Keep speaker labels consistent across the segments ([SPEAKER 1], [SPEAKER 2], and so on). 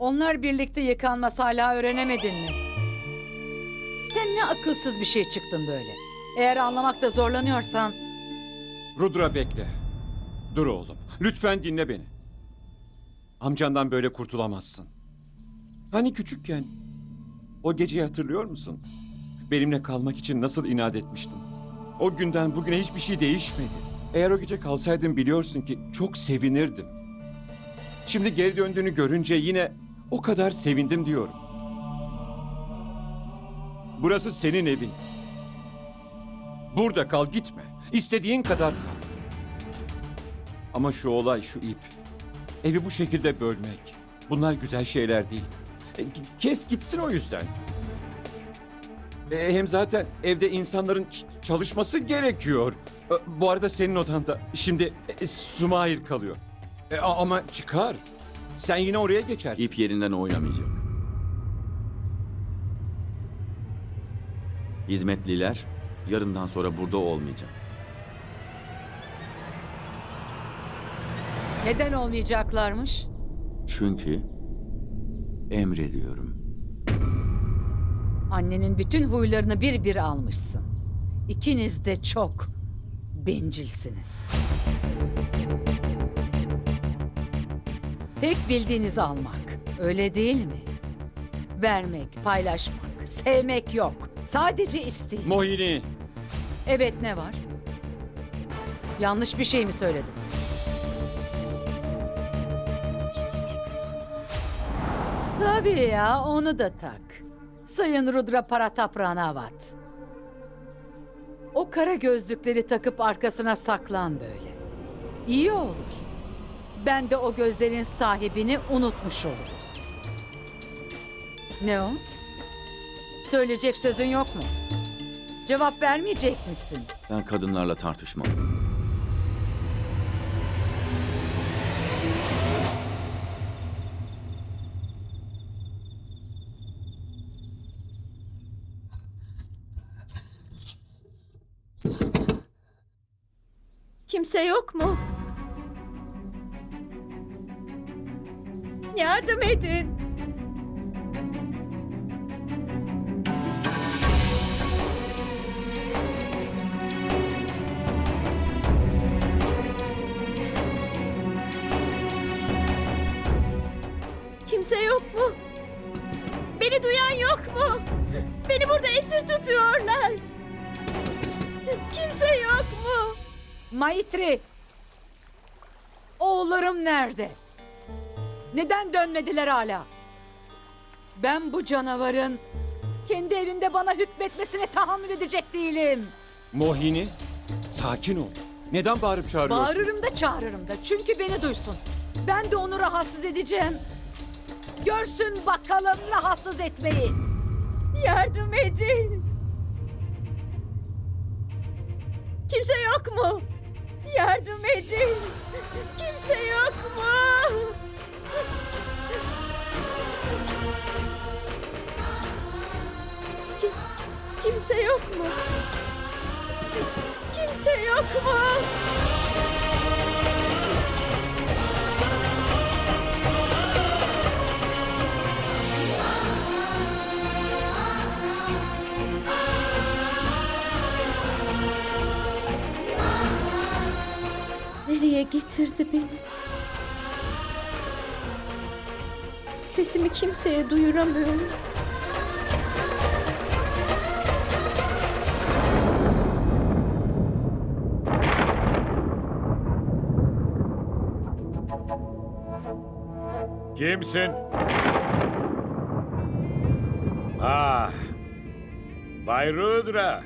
[SPEAKER 1] Onlar birlikte yıkanmaz hala öğrenemedin mi? Sen ne akılsız bir şey çıktın böyle. Eğer anlamakta zorlanıyorsan
[SPEAKER 2] Rudra bekle. Dur oğlum. Lütfen dinle beni. Amcandan böyle kurtulamazsın. Hani küçükken o geceyi hatırlıyor musun? Benimle kalmak için nasıl inat etmiştin? O günden bugüne hiçbir şey değişmedi. Eğer o gece kalsaydın biliyorsun ki çok sevinirdim. Şimdi geri döndüğünü görünce yine o kadar sevindim diyorum. Burası senin evin. Burada kal gitme. İstediğin kadar kal. Ama şu olay şu ip. Evi bu şekilde bölmek. Bunlar güzel şeyler değil. E, Kes gitsin o yüzden. E, hem zaten evde insanların çalışması gerekiyor. E, Bu arada senin odanda şimdi e, Sumail kalıyor. E, ama çıkar. Sen yine oraya geçersin.
[SPEAKER 3] İp yerinden oynamayacak. Hizmetliler yarından sonra burada olmayacak.
[SPEAKER 1] neden olmayacaklarmış?
[SPEAKER 3] Çünkü emrediyorum.
[SPEAKER 1] Annenin bütün huylarını bir bir almışsın. İkiniz de çok bencilsiniz. Tek bildiğiniz almak, öyle değil mi? Vermek, paylaşmak, sevmek yok. Sadece isteyin.
[SPEAKER 2] Mohini.
[SPEAKER 1] Evet ne var? Yanlış bir şey mi söyledim? Tabii ya onu da tak. Sayın Rudra Paratap Ranavat. O kara gözlükleri takıp arkasına saklan böyle. İyi olur. Ben de o gözlerin sahibini unutmuş olurum. Ne o? Söyleyecek sözün yok mu? Cevap vermeyecek misin?
[SPEAKER 3] Ben kadınlarla tartışmam.
[SPEAKER 4] Kimse yok mu? Yardım edin. Kimse yok mu? Beni duyan yok mu? Beni burada esir tutuyorlar. Kimse yok mu?
[SPEAKER 1] Maitri! Oğullarım nerede? Neden dönmediler hala? Ben bu canavarın kendi evimde bana hükmetmesine tahammül edecek değilim.
[SPEAKER 2] Mohini. Sakin ol. Neden bağırıp çağırıyorsun?
[SPEAKER 1] Bağırırım da çağırırım da çünkü beni duysun. Ben de onu rahatsız edeceğim. Görsün bakalım rahatsız etmeyi.
[SPEAKER 4] Yardım edin. Kimse yok mu? Yardım edin. Kimse yok mu? Kimse yok mu? Kimse yok mu? Nereye getirdi beni? Sesimi kimseye duyuramıyorum.
[SPEAKER 5] Kimsin? Ah. Bay Rudra.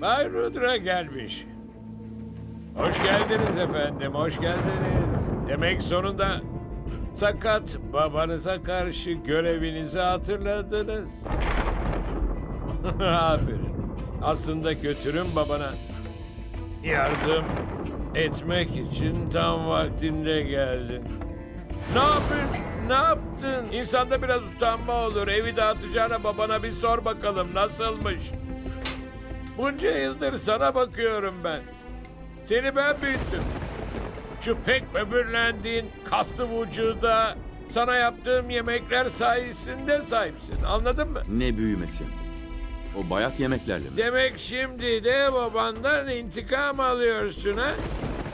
[SPEAKER 5] Bay Rudra gelmiş. Hoş geldiniz efendim, hoş geldiniz. Demek sonunda sakat babanıza karşı görevinizi hatırladınız. Aferin. Aslında kötürüm babana. Yardım etmek için tam vaktinde geldin. Ne yapıyorsun? Ne yaptın? İnsanda biraz utanma olur. Evi dağıtacağına babana bir sor bakalım nasılmış. Bunca yıldır sana bakıyorum ben. Seni ben büyüttüm. Şu pek böbürlendiğin kaslı vücuda Sana yaptığım yemekler sayesinde sahipsin. Anladın mı?
[SPEAKER 3] Ne büyümesi? O bayat yemeklerle mi?
[SPEAKER 5] Demek şimdi de babandan intikam alıyorsun ha?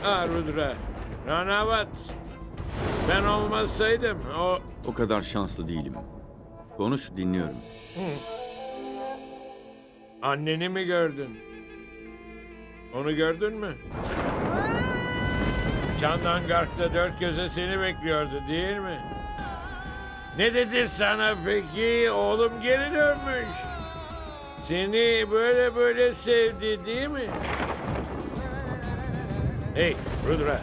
[SPEAKER 5] Ha Rudra. Ranavat. Ben olmasaydım o...
[SPEAKER 3] O kadar şanslı değilim. Konuş dinliyorum.
[SPEAKER 5] Anneni mi gördün? Onu gördün mü? Chandangarh'ta dört göze seni bekliyordu değil mi? Ne dedi sana peki? Oğlum geri dönmüş. Seni böyle böyle sevdi değil mi? Hey Rudra.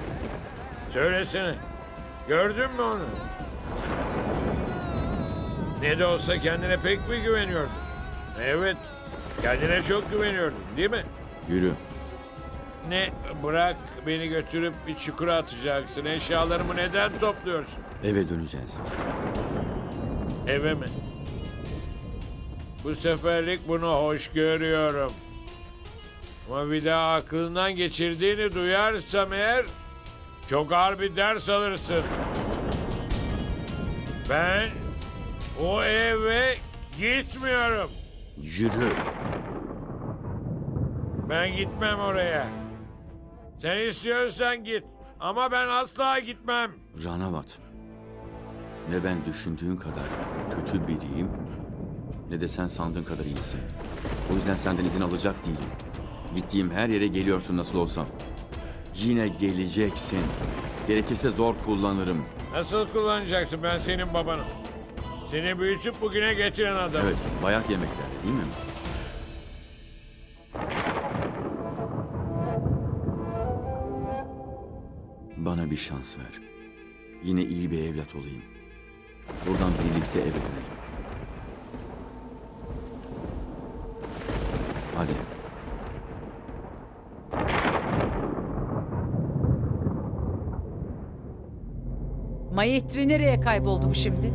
[SPEAKER 5] Söylesene. Gördün mü onu? Ne de olsa kendine pek mi güveniyordun? Evet. Kendine çok güveniyordun değil mi?
[SPEAKER 3] Yürü.
[SPEAKER 5] Ne bırak beni götürüp bir çukura atacaksın. Eşyalarımı neden topluyorsun?
[SPEAKER 3] Eve döneceğiz.
[SPEAKER 5] Eve mi? Bu seferlik bunu hoş görüyorum. Ama bir daha aklından geçirdiğini duyarsam eğer çok ağır bir ders alırsın. Ben o eve gitmiyorum.
[SPEAKER 3] Yürü.
[SPEAKER 5] Ben gitmem oraya. Sen istiyorsan git. Ama ben asla gitmem.
[SPEAKER 3] Ranavat. Ne ben düşündüğün kadar kötü biriyim ne de sen sandığın kadar iyisin. O yüzden senden izin alacak değilim. Gittiğim her yere geliyorsun nasıl olsam. Yine geleceksin. Gerekirse zor kullanırım.
[SPEAKER 5] Nasıl kullanacaksın ben senin babanım. Seni büyütüp bugüne getiren adam.
[SPEAKER 3] Evet, bayat yemeklerde değil mi? Bana bir şans ver. Yine iyi bir evlat olayım. Buradan birlikte eve dönelim. Hadi.
[SPEAKER 1] Mayitri nereye kayboldu bu şimdi?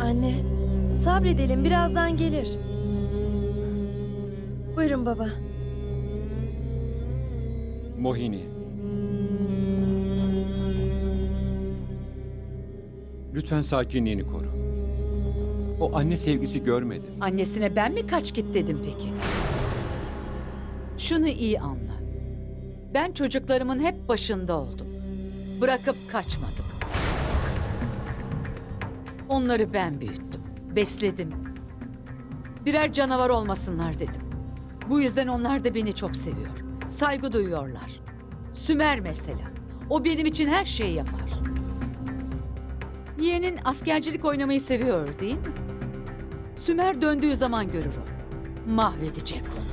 [SPEAKER 4] Anne, sabredelim birazdan gelir. Buyurun baba.
[SPEAKER 2] Mohini. Lütfen sakinliğini koru. O anne sevgisi görmedi.
[SPEAKER 1] Annesine ben mi kaç git dedim peki? Şunu iyi anla. Ben çocuklarımın hep başında oldum. Bırakıp kaçmadım. Onları ben büyüttüm, besledim. Birer canavar olmasınlar dedim. Bu yüzden onlar da beni çok seviyor. Saygı duyuyorlar. Sümer mesela. O benim için her şeyi yapar. Yeğenin askercilik oynamayı seviyor değil mi? Sümer döndüğü zaman görür o. Mahvedecek onu.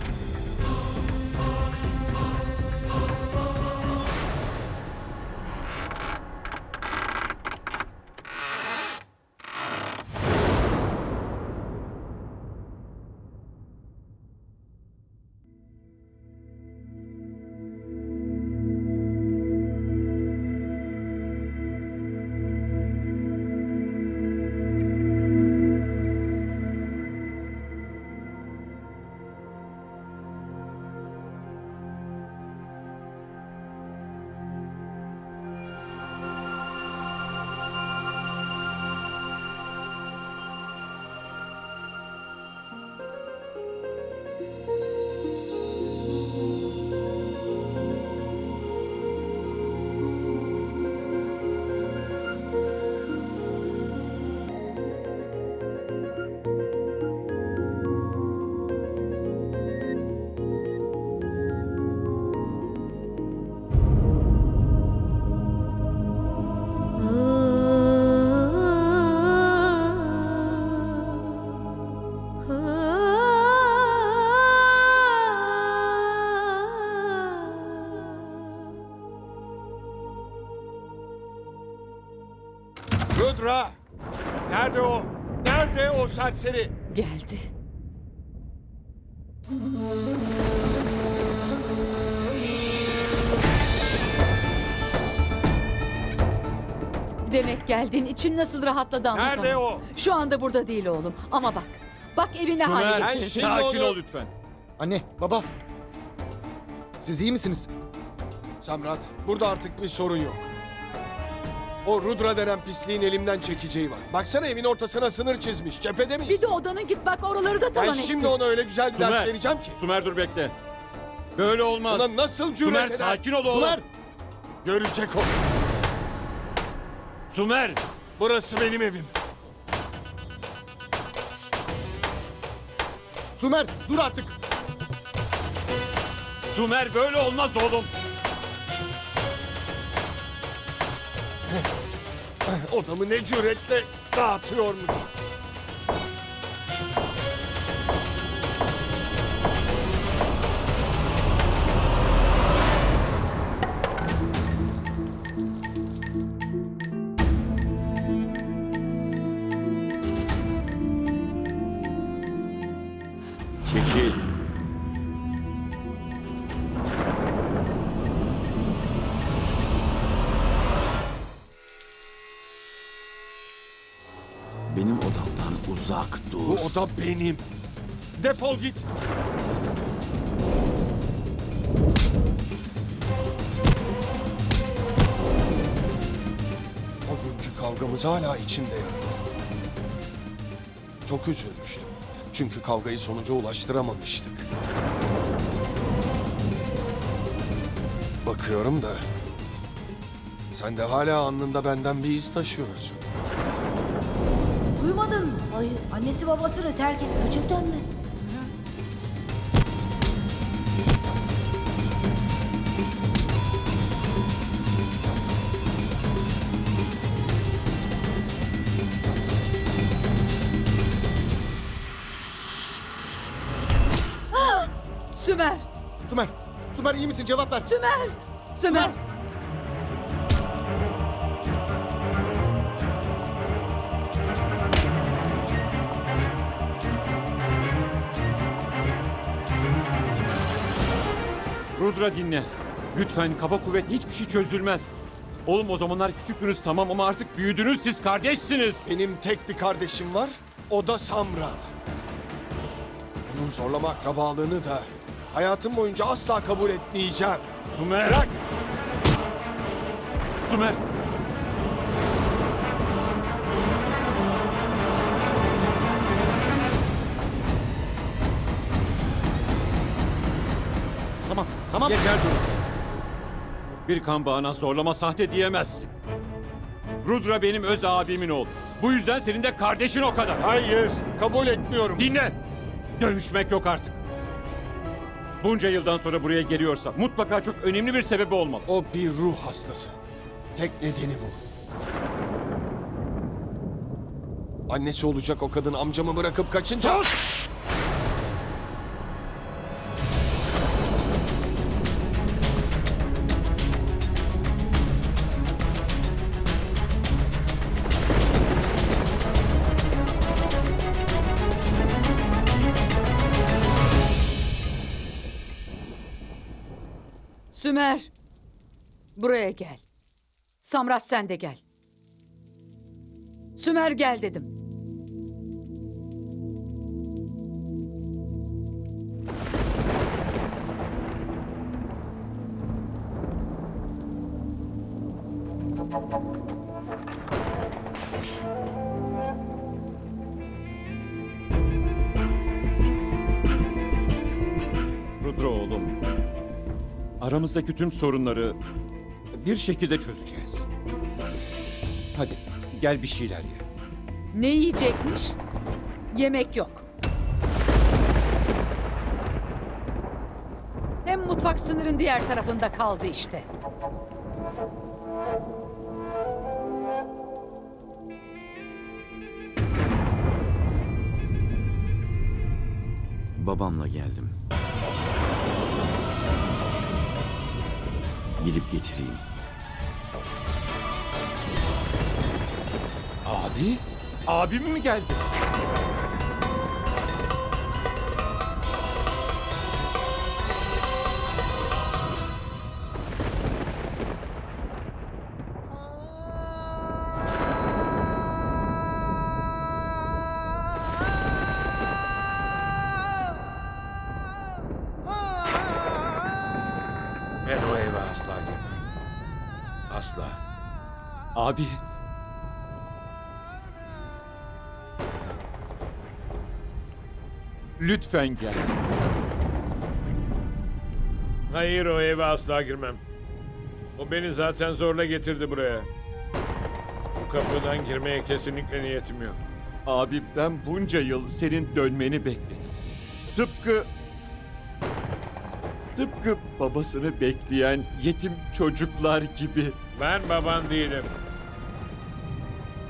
[SPEAKER 6] Rudra! Nerede o? Nerede o serseri?
[SPEAKER 1] Geldi. Demek geldin. İçim nasıl rahatladı anlatamam.
[SPEAKER 6] Nerede o?
[SPEAKER 1] Şu anda burada değil oğlum. Ama bak. Bak evine hale
[SPEAKER 6] ben
[SPEAKER 1] getirdi.
[SPEAKER 6] şimdi
[SPEAKER 2] Sakin
[SPEAKER 6] onu-
[SPEAKER 2] ol lütfen.
[SPEAKER 7] Anne, baba. Siz iyi misiniz?
[SPEAKER 6] Samrat, burada artık bir sorun yok. O Rudra denen pisliğin elimden çekeceği var. Baksana evin ortasına sınır çizmiş. Cephede miyiz?
[SPEAKER 1] Bir de odanın git bak oraları da
[SPEAKER 6] ben
[SPEAKER 1] talan
[SPEAKER 6] şimdi ona öyle güzel bir ders
[SPEAKER 2] Sümer.
[SPEAKER 6] vereceğim ki.
[SPEAKER 2] Sümer dur bekle. Böyle olmaz.
[SPEAKER 6] Ona nasıl cüret
[SPEAKER 2] Sümer
[SPEAKER 6] eder?
[SPEAKER 2] sakin ol oğlum.
[SPEAKER 6] Sümer! Görecek o.
[SPEAKER 2] Sümer.
[SPEAKER 6] Burası benim evim.
[SPEAKER 7] Sümer dur artık.
[SPEAKER 2] Sümer böyle olmaz oğlum.
[SPEAKER 6] Odamı ne cüretle dağıtıyormuş.
[SPEAKER 3] Benim odamdan uzak
[SPEAKER 6] Bu
[SPEAKER 3] dur.
[SPEAKER 6] oda benim. Defol git. O günkü kavgamız hala içimde yaratıyor. Çok üzülmüştüm. Çünkü kavgayı sonuca ulaştıramamıştık. Bakıyorum da... Sen de hala alnında benden bir iz taşıyorsun.
[SPEAKER 8] Mı? Hayır. Annesi babasını terk et. Gerçekten mi?
[SPEAKER 1] Sümer,
[SPEAKER 7] Sümer. Sümer iyi misin? Cevap ver.
[SPEAKER 1] Sümer, Sümer.
[SPEAKER 2] Rudra dinle. Lütfen kaba kuvvet hiçbir şey çözülmez. Oğlum o zamanlar küçüktünüz tamam ama artık büyüdünüz siz kardeşsiniz.
[SPEAKER 6] Benim tek bir kardeşim var. O da Samrat. Onun zorlama akrabalığını da hayatım boyunca asla kabul etmeyeceğim.
[SPEAKER 2] Sümer.
[SPEAKER 6] Bırak!
[SPEAKER 2] Sümer.
[SPEAKER 7] Tamam.
[SPEAKER 2] Yeter dur. Bir kan bağına zorlama sahte diyemezsin. Rudra benim öz abimin oğlu. Bu yüzden senin de kardeşin o kadar.
[SPEAKER 6] Hayır, kabul etmiyorum.
[SPEAKER 2] Dinle. Dövüşmek yok artık. Bunca yıldan sonra buraya geliyorsa mutlaka çok önemli bir sebebi olmalı.
[SPEAKER 6] O bir ruh hastası. Tek nedeni bu. Annesi olacak o kadın amcamı bırakıp kaçınca...
[SPEAKER 1] Sümer. Buraya gel. Samrat sen de gel. Sümer gel dedim.
[SPEAKER 2] Aramızdaki tüm sorunları bir şekilde çözeceğiz. Hadi gel bir şeyler ye.
[SPEAKER 1] Ne yiyecekmiş? Yemek yok. Hem mutfak sınırın diğer tarafında kaldı işte.
[SPEAKER 3] Babamla geldim. Gidip getireyim.
[SPEAKER 2] Abi? Abim mi geldi?
[SPEAKER 5] Asla.
[SPEAKER 2] Abi. Lütfen gel.
[SPEAKER 5] Hayır o eve asla girmem. O beni zaten zorla getirdi buraya. Bu kapıdan girmeye kesinlikle niyetim yok.
[SPEAKER 2] Abi ben bunca yıl senin dönmeni bekledim. Tıpkı... Tıpkı babasını bekleyen yetim çocuklar gibi.
[SPEAKER 5] Ben baban değilim.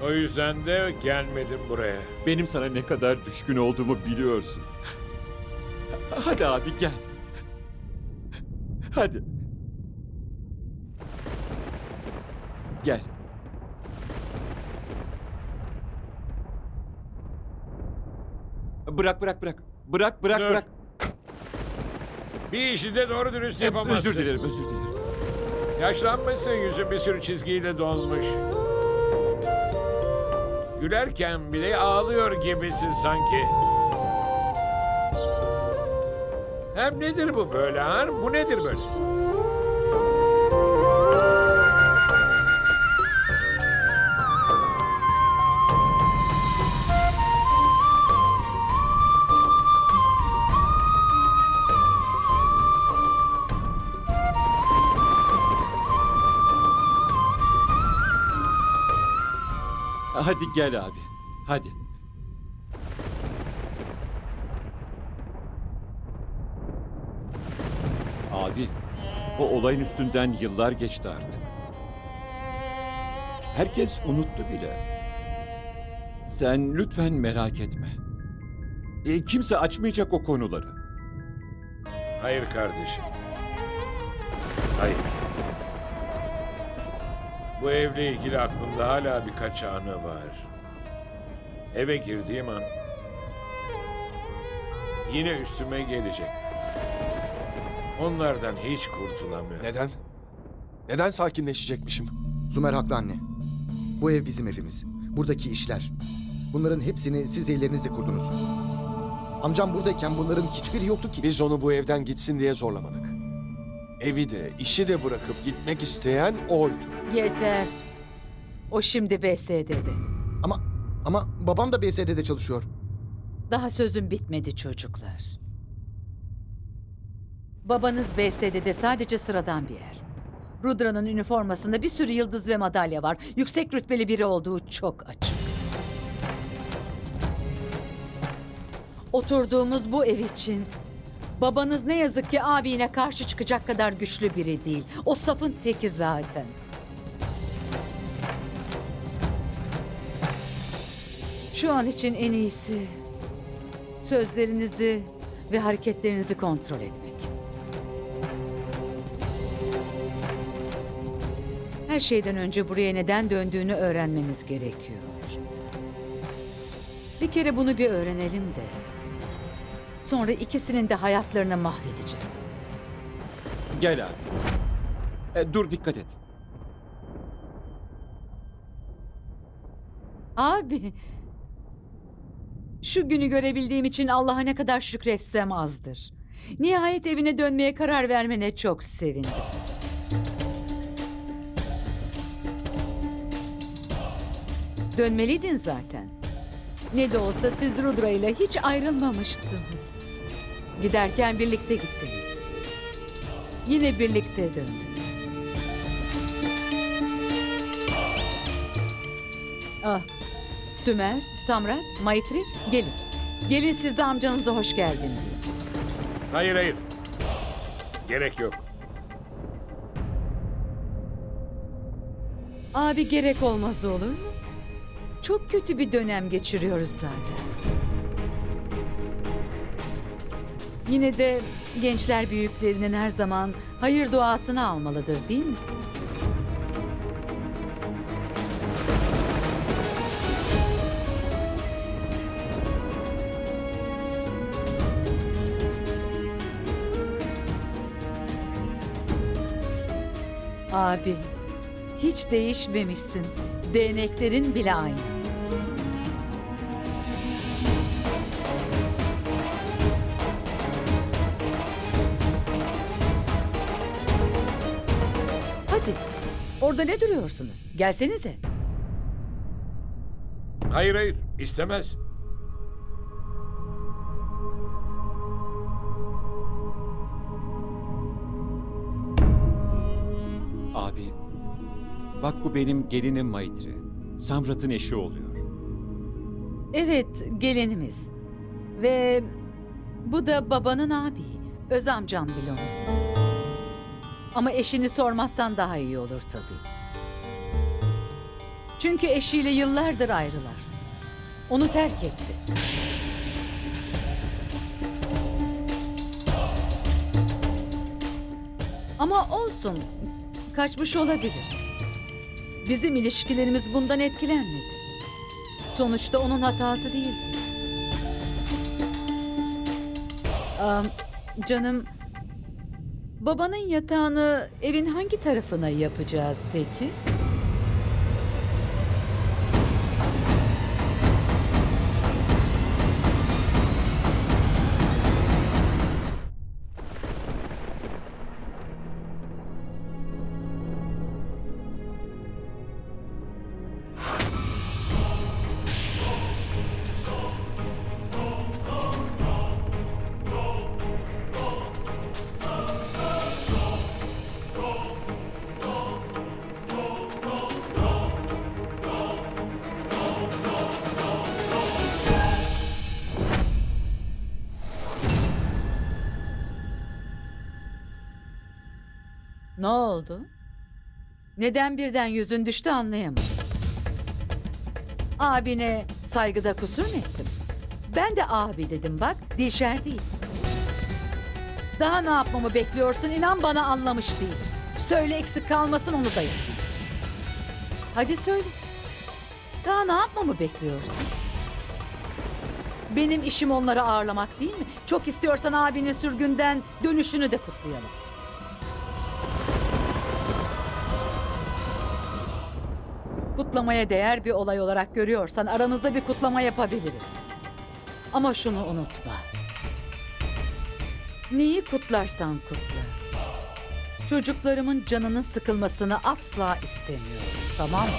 [SPEAKER 5] O yüzden de gelmedim buraya.
[SPEAKER 2] Benim sana ne kadar düşkün olduğumu biliyorsun. Hadi abi gel. Hadi. Gel. Bırak bırak bırak. Bırak bırak
[SPEAKER 5] Dur.
[SPEAKER 2] bırak.
[SPEAKER 5] Bir işi de doğru dürüst yapamazsın.
[SPEAKER 2] Özür dilerim özür dilerim.
[SPEAKER 5] Yaşlanmışsın yüzün bir sürü çizgiyle dolmuş. Gülerken bile ağlıyor gibisin sanki. Hem nedir bu böyle ha? Bu nedir böyle?
[SPEAKER 2] Hadi gel abi. Hadi. Abi, o olayın üstünden yıllar geçti artık. Herkes unuttu bile. Sen lütfen merak etme. E, kimse açmayacak o konuları.
[SPEAKER 5] Hayır kardeşim. Hayır. Bu evle ilgili aklımda hala birkaç anı var. Eve girdiğim an yine üstüme gelecek. Onlardan hiç kurtulamıyorum.
[SPEAKER 6] Neden? Neden sakinleşecekmişim?
[SPEAKER 7] Sümer haklı anne. Bu ev bizim evimiz. Buradaki işler. Bunların hepsini siz ellerinizle kurdunuz. Amcam buradayken bunların hiçbiri yoktu ki.
[SPEAKER 6] Biz onu bu evden gitsin diye zorlamadık. Evi de, işi de bırakıp gitmek isteyen oydu.
[SPEAKER 1] Yeter. O şimdi BSD'de.
[SPEAKER 7] Ama ama babam da BSD'de çalışıyor.
[SPEAKER 1] Daha sözüm bitmedi çocuklar. Babanız BSD'de sadece sıradan bir yer. Rudra'nın üniformasında bir sürü yıldız ve madalya var. Yüksek rütbeli biri olduğu çok açık. Oturduğumuz bu ev için babanız ne yazık ki abine karşı çıkacak kadar güçlü biri değil. O safın teki zaten. Şu an için en iyisi sözlerinizi ve hareketlerinizi kontrol etmek. Her şeyden önce buraya neden döndüğünü öğrenmemiz gerekiyor. Bir kere bunu bir öğrenelim de. Sonra ikisinin de hayatlarını mahvedeceğiz.
[SPEAKER 2] Gel abi. E, dur dikkat et.
[SPEAKER 1] Abi, şu günü görebildiğim için Allah'a ne kadar şükretsem azdır. Nihayet evine dönmeye karar vermene çok sevindim. Dönmeliydin zaten. Ne de olsa siz Rudra ile hiç ayrılmamıştınız. Giderken birlikte gittiniz. Yine birlikte döndünüz. Ah, Sümer, Samrat, Maitri gelin. Gelin siz de amcanıza hoş geldin diye.
[SPEAKER 5] Hayır hayır. Gerek yok.
[SPEAKER 1] Abi gerek olmaz olur mu? Çok kötü bir dönem geçiriyoruz zaten. Yine de gençler büyüklerinin her zaman hayır duasını almalıdır değil mi? Abi, hiç değişmemişsin. Değneklerin bile aynı. Orada ne duruyorsunuz? Gelsenize.
[SPEAKER 5] Hayır hayır istemez.
[SPEAKER 2] Abi, bak bu benim gelinim Maitri. Samrat'ın eşi oluyor.
[SPEAKER 1] Evet, gelinimiz. Ve bu da babanın abi. Öz amcam bile onun. Ama eşini sormazsan daha iyi olur tabii. Çünkü eşiyle yıllardır ayrılar. Onu terk etti. Ama olsun, kaçmış olabilir. Bizim ilişkilerimiz bundan etkilenmedi. Sonuçta onun hatası değildi. Am, canım, babanın yatağını evin hangi tarafına yapacağız peki? Oldu? Neden birden yüzün düştü anlayamadım. Abine saygıda kusur mu ettim? Ben de abi dedim bak, Dilşer değil. Daha ne yapmamı bekliyorsun? İnan bana anlamış değil. Söyle eksik kalmasın onu da yapayım. Hadi söyle. Daha ne yapmamı bekliyorsun? Benim işim onları ağırlamak değil mi? Çok istiyorsan abinin sürgünden dönüşünü de kutlayalım. Kutlamaya değer bir olay olarak görüyorsan aramızda bir kutlama yapabiliriz. Ama şunu unutma. Neyi kutlarsan kutla. Çocuklarımın canının sıkılmasını asla istemiyorum. Tamam mı?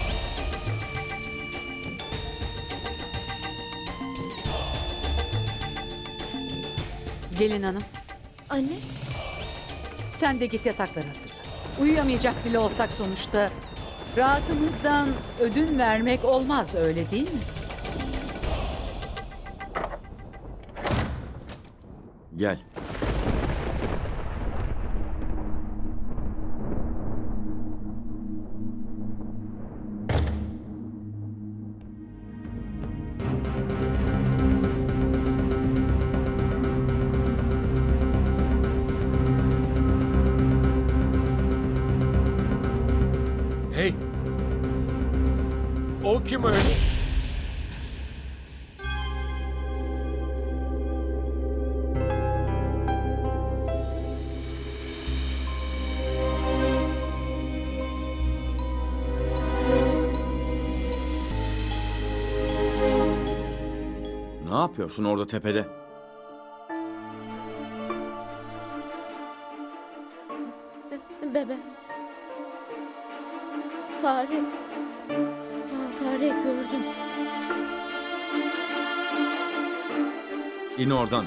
[SPEAKER 1] Gelin hanım,
[SPEAKER 4] Anne,
[SPEAKER 1] sen de git yatakları hazırla. Uyuyamayacak bile olsak sonuçta rahatımızdan ödün vermek olmaz öyle değil mi?
[SPEAKER 3] Gel. Yapıyorsun orada tepede?
[SPEAKER 4] bebe. Fare. Fa- fare gördüm.
[SPEAKER 3] İn oradan.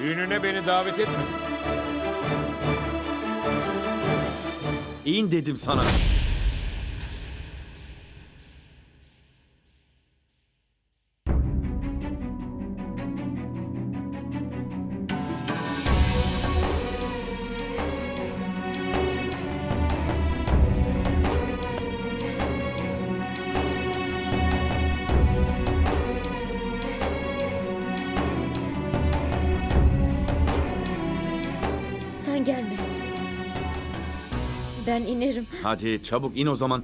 [SPEAKER 5] Düğününe beni davet etmedin.
[SPEAKER 3] İn dedim sana.
[SPEAKER 4] Sen gelme. Ben inerim.
[SPEAKER 3] Hadi çabuk in o zaman.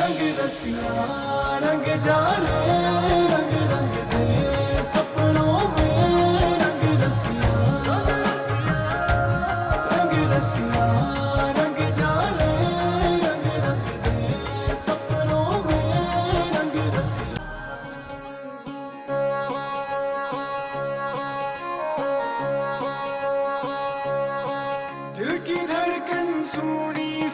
[SPEAKER 9] रंग रसिया रंग जा